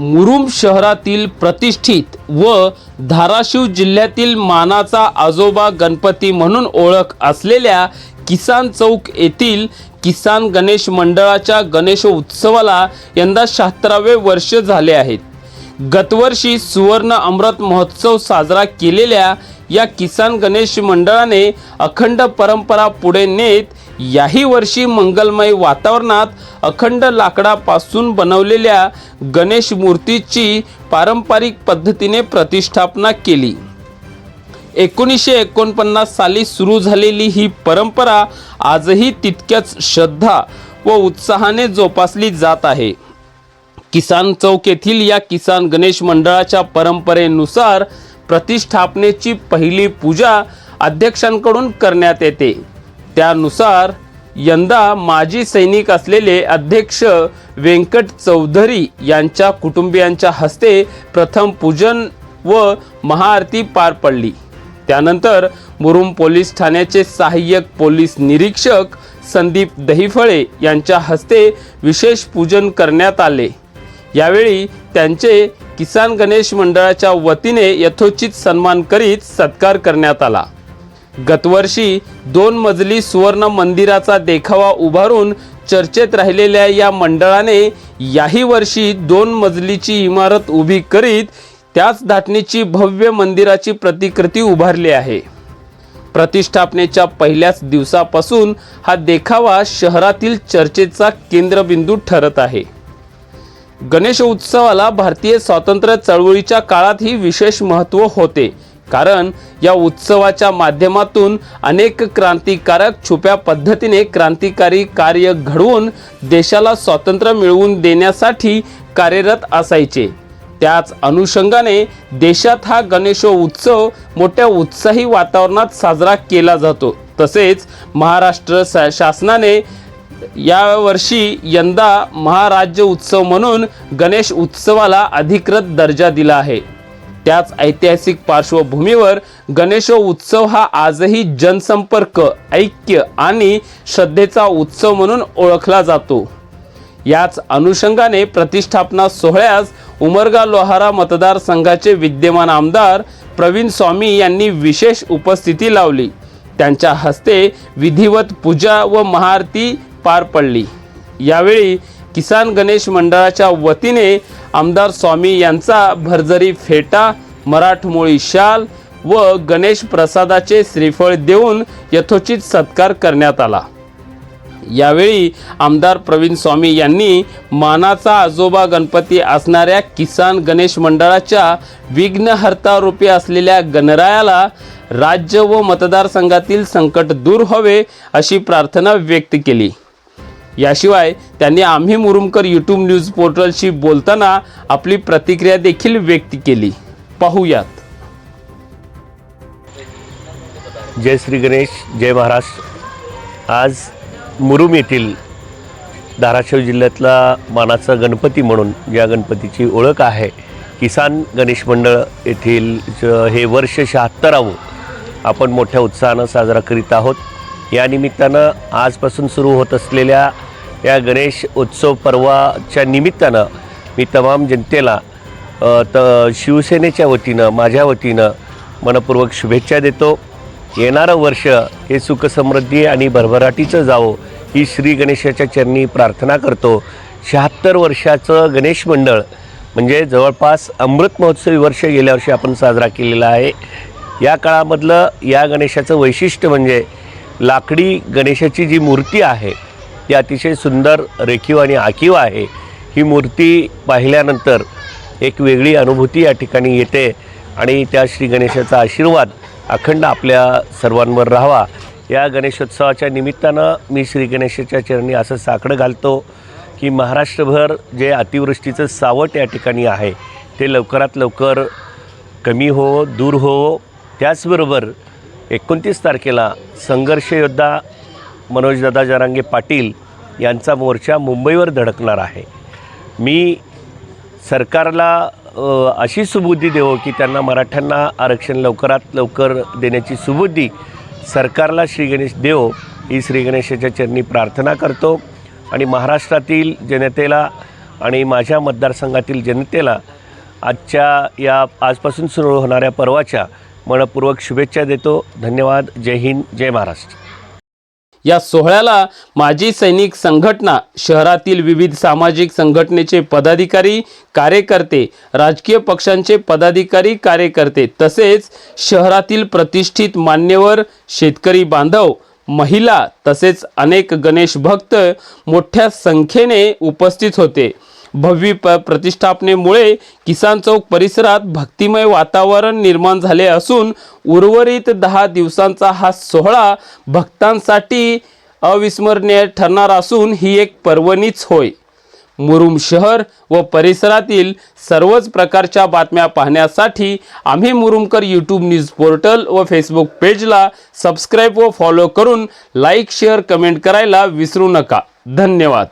मुरुम शहरातील प्रतिष्ठित व धाराशिव जिल्ह्यातील मानाचा आजोबा गणपती म्हणून ओळख असलेल्या किसान चौक येथील किसान गणेश मंडळाच्या गणेश उत्सवाला यंदा शहात्तरावे वर्ष झाले आहेत. गतवर्षी सुवर्ण अमृत महोत्सव साजरा केलेल्या या किसान गणेश मंडळाने अखंड परंपरा पुढे नेत याही वर्षी मंगलमय वातावरणात अखंड लाकडापासून बनवलेल्या गणेश मूर्तीची पारंपरिक पद्धतीने प्रतिष्ठापना केली. एकोणीसशे एकोणपन्नास साली सुरू झालेली ही परंपरा आजही तितक्याच श्रद्धा व उत्साहाने जोपासली जात आहे. किसान चौक येथील या किसान गणेश मंडळाच्या परंपरेनुसार प्रतिष्ठापनेची पहिली पूजा अध्यक्षांकडून करण्यात येते. त्यानुसार यंदा माजी सैनिक असलेले अध्यक्ष व्यंकट चौधरी यांच्या कुटुंबियांच्या हस्ते प्रथम पूजन व महाआरती पार पडली. त्यानंतर मुरुम पोलीस ठाण्याचे सहाय्यक पोलीस निरीक्षक संदीप दहिफळे यांच्या हस्ते विशेष पूजन करण्यात आले. यावेळी त्यांचे किसान गणेश मंडळाच्या वतीने यथोचित सन्मान करीत सत्कार करण्यात आला. गतवर्षी दोन मजली सुवर्ण मंदिराचा देखावा उभारून चर्चेत राहिलेल्या या मंडळाने याही वर्षी दोन मजलीची इमारत उभी करीत त्याच धाटणीची भव्य मंदिराची प्रतिकृती उभारली आहे. प्रतिष्ठापनेच्या पहिल्याच दिवसापासून हा देखावा शहरातील चर्चेचा केंद्रबिंदू ठरत आहे. गणेश उत्सवाला भारतीय स्वातंत्र्य चळवळीच्या काळातही विशेष महत्त्व होते. कारण या उत्सवाच्या माध्यमातून अनेक क्रांतिकारक छुप्या पद्धतीने क्रांतिकारी कार्य घडवून देशाला स्वातंत्र्य मिळवून देण्यासाठी कार्यरत असायचे. त्याच अनुषंगाने देशात हा गणेशोत्सव मोठ्या उत्साही वातावरणात साजरा केला जातो. तसेच महाराष्ट्र सा शासनाने यावर्षी यंदा महाराज्य उत्सव म्हणून गणेश उत्सवाला अधिकृत दर्जा दिला आहे. त्याच ऐतिहासिक पार्श्वभूमीवर गणेशोत्सव हा आजही जनसंपर्क ऐक्य आणि श्रद्धेचा उत्सव म्हणून ओळखला जातो. याच अनुषंगाने प्रतिष्ठापना सोहळ्यास उमरगा लोहारा मतदारसंघाचे विद्यमान आमदार प्रवीण स्वामी यांनी विशेष उपस्थिती लावली. त्यांच्या हस्ते विधिवत पूजा व महाआरती पार पडली. यावेळी किसान गणेश मंडळाच्या वतीने आमदार स्वामी यांचा भरजरी फेटा मराठमोळी शाल व गणेश प्रसादाचे श्रीफळ देऊन यथोचित सत्कार करण्यात आला. यावेळी आमदार प्रवीण स्वामी यांनी मानाचा आजोबा गणपती असणाऱ्या किसान गणेश मंडळाच्या विघ्नहर्ता रूपी असलेल्या गणरायाला राज्य व मतदारसंघातील संकट दूर व्हावे अशी प्रार्थना व्यक्त केली. याशिवाय त्यांनी आम्ही मुरुमकर यूट्यूब न्यूज पोर्टलशी बोलताना आपली प्रतिक्रिया देखील व्यक्त केली. पाहूयात. जय श्री गणेश जय महाराष्ट्र आज मुरुम येथील धाराशिव जिल्ह्यातला मानाचा गणपती म्हणून या गणपतीची ओळख आहे किसान गणेश मंडळ येथील हे वर्ष शहात्तरावं आपण मोठ्या उत्साहानं साजरा करीत आहोत. या निमित्तानं आजपासून सुरू होत असलेल्या या गणेश उत्सव पर्वाच्या निमित्तानं मी तमाम जनतेला त शिवसेनेच्या वतीनं माझ्या वतीनं मनपूर्वक शुभेच्छा देतो. येणारं वर्ष हे सुखसमृद्धी आणि भरभराटीचं जावो ही श्री गणेशाच्या चरणी प्रार्थना करतो. शहात्तर वर्षाचं गणेश मंडळ म्हणजे जवळपास अमृत महोत्सवी वर्ष गेल्या वर्षी आपण साजरा केलेला आहे. या काळामधलं या गणेशाचं वैशिष्ट्य म्हणजे लाकडी गणेशाची जी मूर्ती आहे ती अतिशय सुंदर रेखीव आणि आखीव आहे. ही मूर्ती पाहिल्यानंतर एक वेगळी अनुभूती या ठिकाणी येते आणि त्या श्री गणेशाचा आशीर्वाद अखंड आपल्या सर्वांवर राहावा. या गणेशोत्सवाच्या निमित्तानं मी श्री गणेशाच्या चरणी असं साकडं घालतो की महाराष्ट्रभर जे अतिवृष्टीचं सावट या ठिकाणी आहे ते लवकरात लवकर कमी हो दूर हो. त्याचबरोबर एकोणतीस तारखेला संघर्षयोद्धा मनोजदादा जरांगे पाटील यांचा मोर्चा मुंबईवर धडकणार आहे. मी सरकारला अशी सुबुद्धी देवो की त्यांना मराठ्यांना आरक्षण लवकरात लवकर देण्याची सुबुद्धी सरकारला श्री गणेश देव ही श्री गणेशाच्या चरणी प्रार्थना करतो आणि महाराष्ट्रातील जनतेला आणि माझ्या मतदारसंघातील जनतेला आजच्या या आजपासून सुरू होणाऱ्या पर्वाच्या मनपूर्वक शुभेच्छा देतो. धन्यवाद. जय हिंद. जय महाराष्ट्र. या सोहळ्याला माजी सैनिक संघटना शहरातील विविध सामाजिक संघटनेचे पदाधिकारी कार्यकर्ते राजकीय पक्षांचे पदाधिकारी कार्यकर्ते तसेच शहरातील प्रतिष्ठित मान्यवर शेतकरी बांधव महिला तसेच अनेक गणेश भक्त मोठ्या संख्येने उपस्थित होते. भव्य प प्रतिष्ठापनेमुळे किसान चौक परिसरात भक्तिमय वातावरण निर्माण झाले असून उर्वरित दहा दिवसांचा हा सोहळा भक्तांसाठी अविस्मरणीय ठरणार असून ही एक पर्वणीच होय. मुरुम शहर व परिसरातील सर्वच प्रकारच्या बातम्या पाहण्यासाठी आम्ही मुरुमकर यूट्यूब न्यूज पोर्टल व फेसबुक पेजला सबस्क्राईब व फॉलो करून लाईक शेअर कमेंट करायला विसरू नका. धन्यवाद.